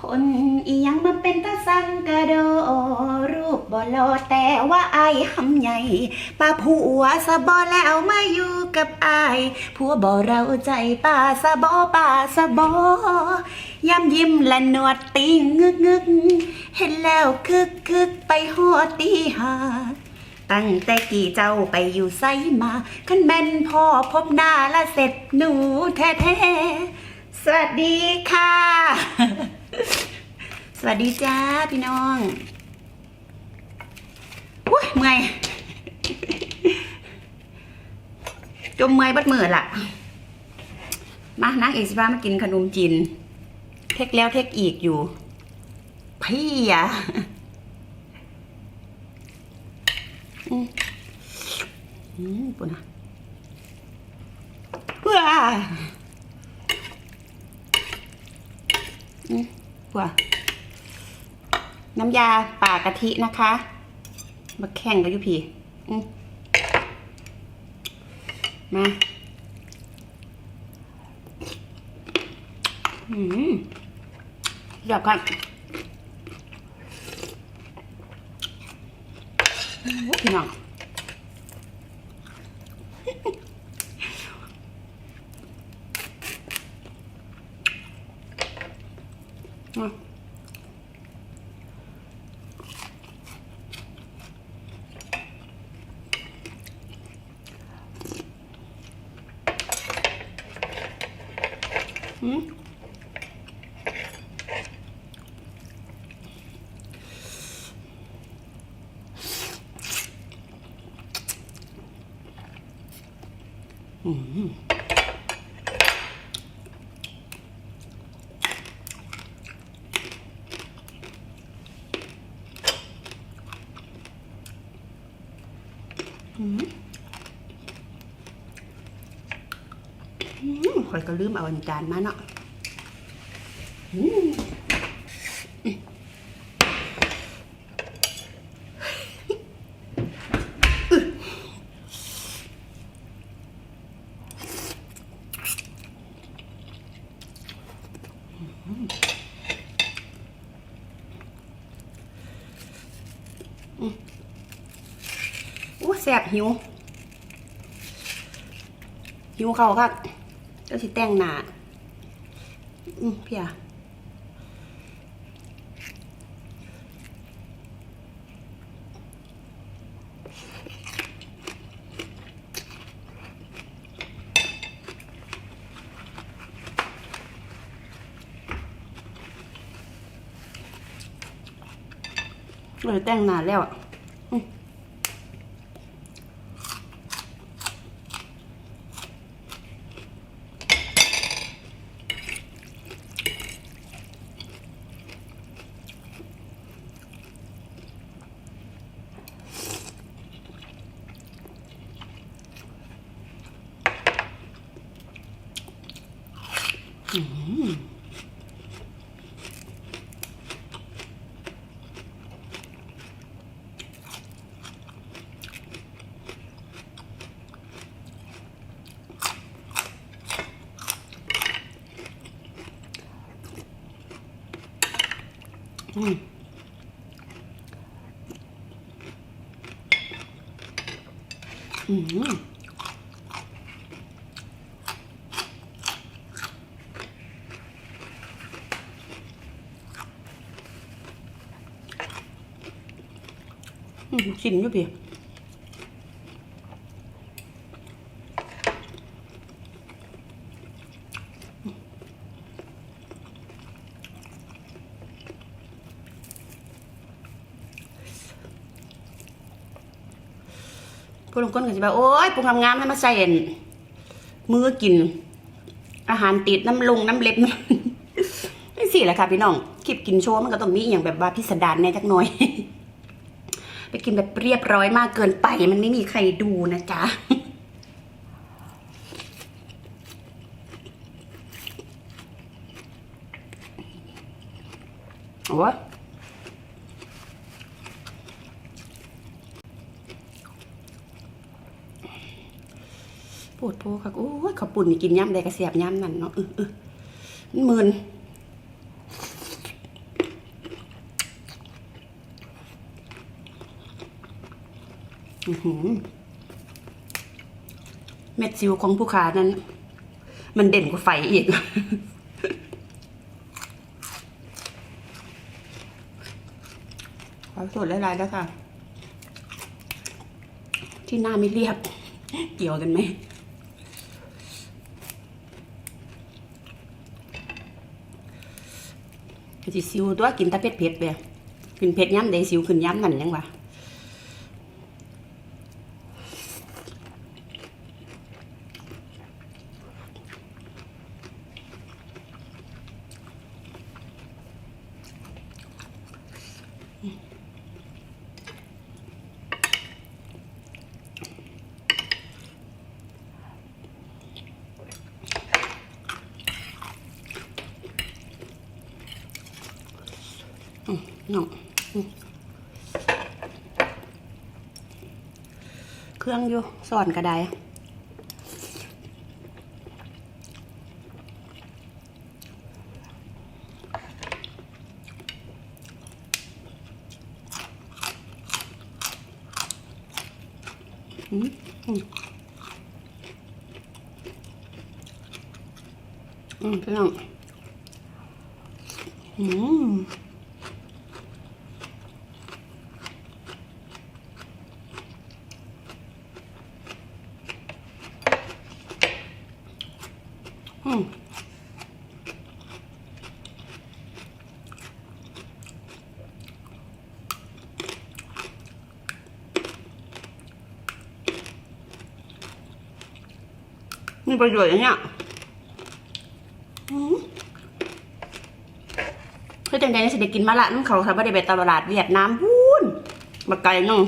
คนอียังมาเป็นตาสังกะโด รูปบ่ลอแต่ว่าอายหำใหญ่ป้าผัวสะบอแล้วมาอยู่กับอายผัวบ่เราใจป้าสะบอป้าสะบอยำยิ้มและหนวดตีงึกงึกเห็นแล้วคึกคึกไปหัวตีหาตั้งแต่กี่เจ้าไปอยู่ไซมาขันแม่นพ่อพบหน้าละเสร็จหนูแท้ๆสวัสดีค่ะ สวัสดีจ้าพี่น้องอุ้ยเมื่อยจมเมื่อยบัดมือละมานักเอกสิบ้ามากินขนมจีน เทคแล้วเทคอีกอยู่ พี่อะอืมอืมปุ่นอะว้าอืม ว้าน้ำยาป่ากะทินะคะมาแข่งกับยุพีมาอืมอยากกันอ้พี่น้อง อะอืมอืม อืมอืมข่อย ก็ลืมเอาอันจานมาเนาะอู้แสบหิว หิวเขาครับ เจ้าสิแต่งหนาอืมเพี่ยเลยแต่งหนาแล้วอะ อืมอืม ชิมอยู่พี่ผู้ลงก้นก็จะแบบโอ๊ยปรุงทำงามให้มาใส่อันมือกิน อาหารติดน้ำลงน้ำเล็บไม่สิแหละค่ะพี่น้องคลิปกินโชว์มันก็ต้องมีอย่างแบบว่าพิสดารแน่จักหน่อย ไปกินแบบเรียบร้อยมากเกินไป มันไม่มีใครดูนะจ๊ะโอ้ปวดโพค่ะโอ้ยข้าวปุ่นกินย่ำได้กระเสียบย่ำนั่นเนาะเออเออมันมึน อื้อหือ เม็ดซิวของผู้ขานั้น มันเด่นกว่าไฟอีก ขอสดหลายๆแล้วค่ะ ที่หน้าไม่เรียบ เกี่ยวกันไหมสิซิวตัวกินแตะเผ็ดเผ็ดๆเลยกินเผ็ดย้ำใดซิวขึ้นย้ำนั่นยังวะน้องอืมเค รื่องอยู่สอนก็ไดอืมอืมอืมพี่น้องอืม อืม มีประโยชน์อย่างเนี้ยคือจังใดนี่สิได้กินมะละน้ำเขาค่ะไม่ได้ไปตลาดเวียดนามพูนมาไกลน้อง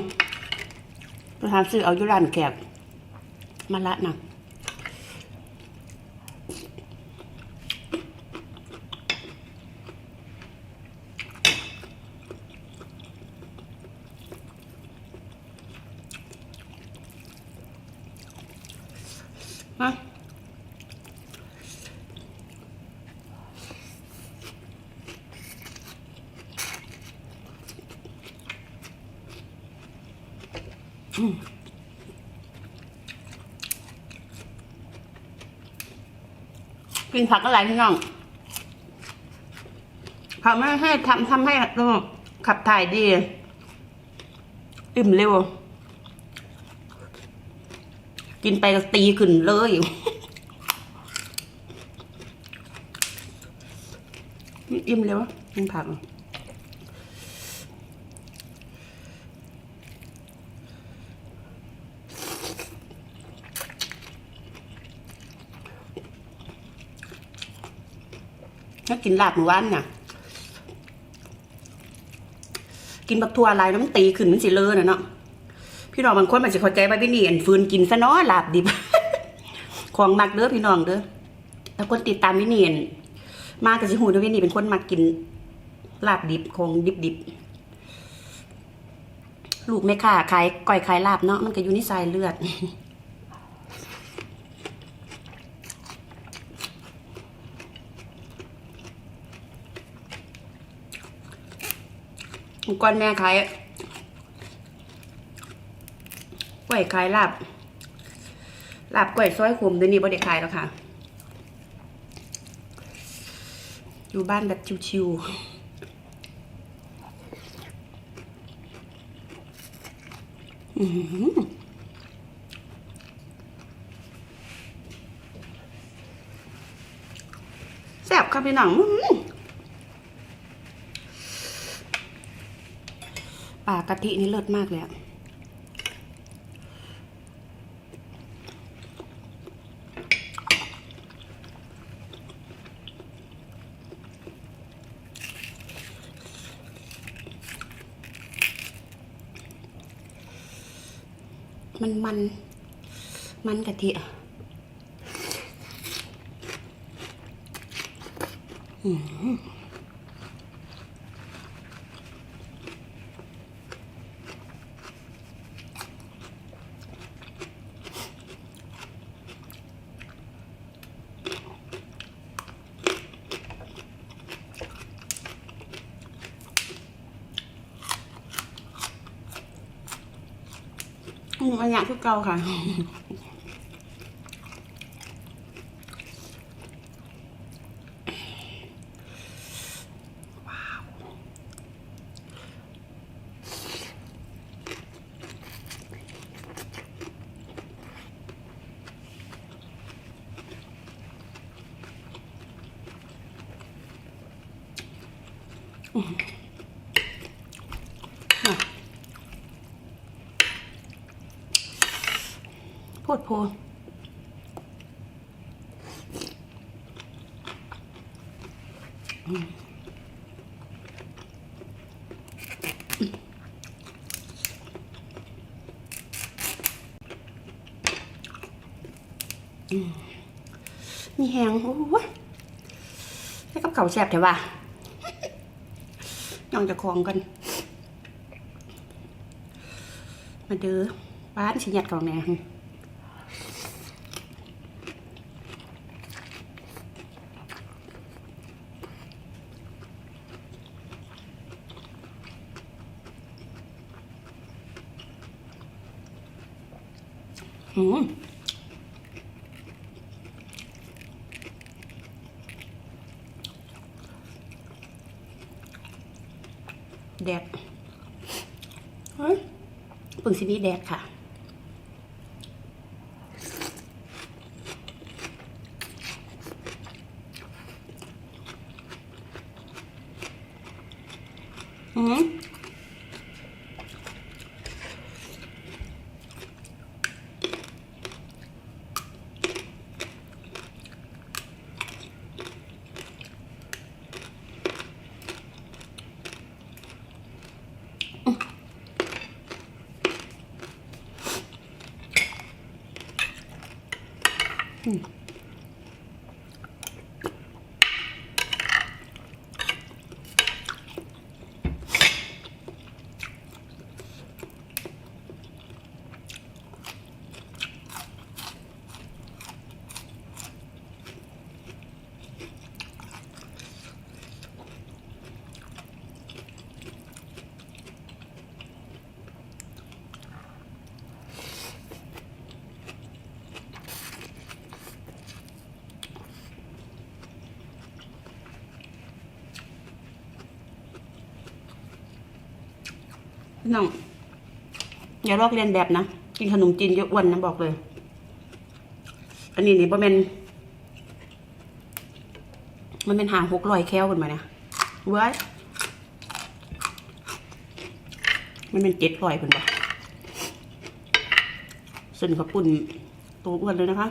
ไปทานซื้อเอายู่ร้านแขกมะละน่ะฮะอืม กินผักอะไรพี่น้องผักไม่ให้ทำทำให้ระบบขับถ่ายดี อิ่มเร็ว กินไปก็ตีขึ้นเลยอิ่มเร็วะกินผัก ถ้ากินลาบหมู่บ้านเนี่ยกินบักทัวอะไรน้ำตีขึ้นมันสิเลอะนะเนาะพี่น้องบางคนมันจะเข้าใจว่าพี่นี่อันฟืนกินซะเนาะลาบดิบของมักเด้อพี่น้องเด้อแล้วคนติดตามพี่นี่นมากกับสิหูเด้อพี่นี่เป็นคนมักกินลาบดิบของดิบดิบลูกแม่ค้าขายก่อยขายลาบเนาะมันก็อยู่ในสายเลือด เมื่อ ก่อนแม่ขายกล้วยขายลาบลาบกล้วยซอยขมเดี๋ยวนี้บ่ได้ขายแล้วค่ะ อยู่บ้านแบบชิวๆแซ่บครับพี่น้องอื้อหือ ปลากะทินี่เลิศมากเลยอะมันมัน มันกะทิอะอืม อืมอันนี้คือเก่าค่ะ โพดโพอื มีแหงโอ้ยให้กับเก่าแซ่บเถอะว่ะย่องจะคลองกัน มาเด้อบ้านสิหยัดกล่องแหน่ อืมแดดเฮ้ยปึงซีบีแดดค่ะอืม พี่น้องอย่าลอกเรียนแบบนะกินขนมจีนเยอะอ้วนนะบอกเลย อันนี้นี่บ่แม่นมันเป็นหางหกร้อยแคลกันมาเนี่ยเว้ยมันเป็นเจ็ดร้อยคนบ่ส่วนข้าวปุ่นตัวอ้วนเลยนะคะ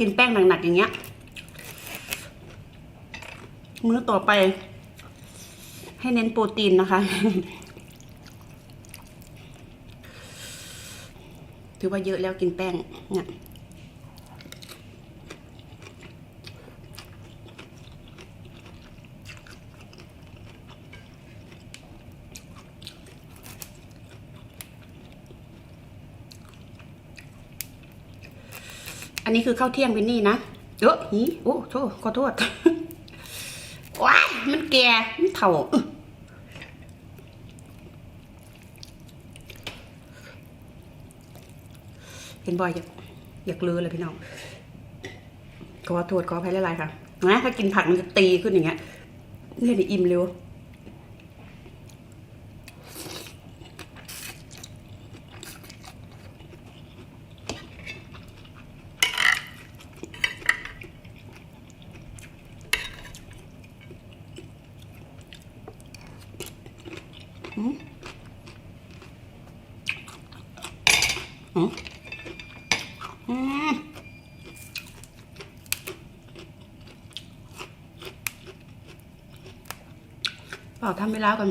กินแป้งหนักๆอย่างเงี้ย มื้อต่อไป ให้เน้นโปรตีนนะคะ ถือว่าเยอะแล้วกินแป้งเนี่ย นนี้คือข้าวเที่ยงวินนี่นะเออหีโอ้โทษขอโทษว้ายมันแก่มันเถ่าอื้อเห็นบ่อยอยากอยากเลือเลยพี่น้องขอโทษขออภัยหลายๆค่ะนะถ้ากินผักมันจะตีขึ้นอย่างเงี้ยเนี่ยเดี๋ยวอิ่มเร็ว อืมอืมเปล่าทำเวลาก่อน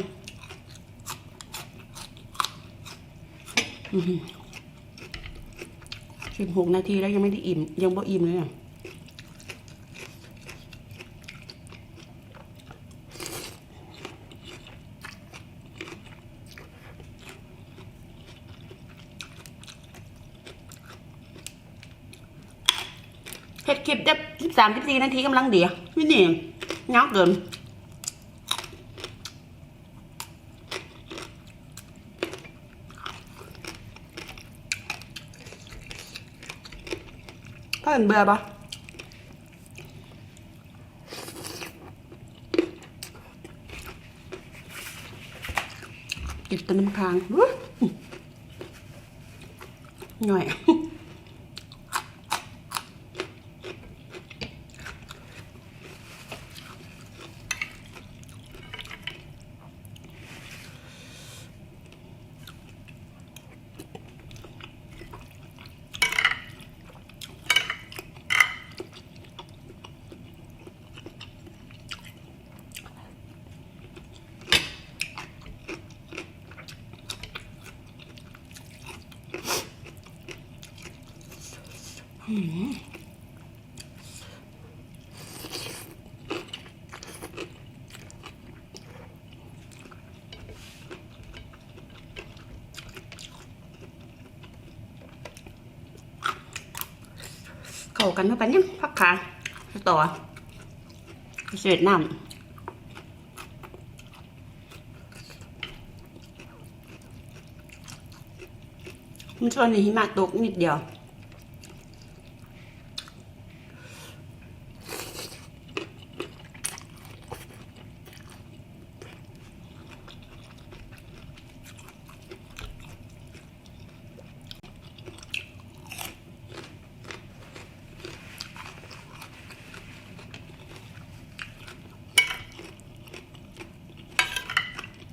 สิบหกนาทีแล้วยังไม่ได้อิ่ม ยังบ่อิ่มเลยอะ เฮ็ดคลิปได้สิบสามสิบสี่นาทีกำลังเดียวนี่นี่เงาเกินพ่อเห็นเบื่อปะกินแตน้ำค้างหน่อย เข้ากันเข้าไปยังพักขาต่อเศษน้ำมันช่วงนี้หิมะตกนิดเดียว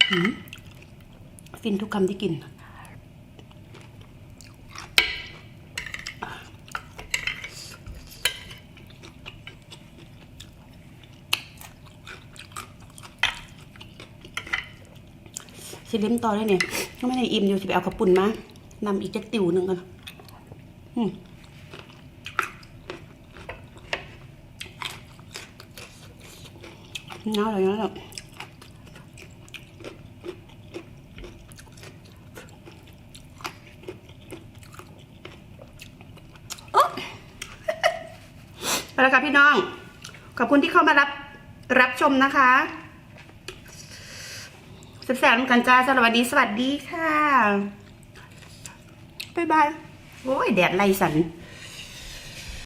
ฟินทุกคำที่กิน สิเล่มต่อได้เนี่ยก็ไม่ได้อิ่มอยู่สิไปเอากระปุ่นมานำอีกจะติวหนึ่งกันอืมน้าอะไรนะแบบ ไปแล้วค่ะพี่น้อง ขอบคุณที่เข้ามารับรับชมนะคะแสบๆกันจ้าสวัสดีสวัสดีค่ะ บ๊ายบาย โอ้ย แดดไล่สัน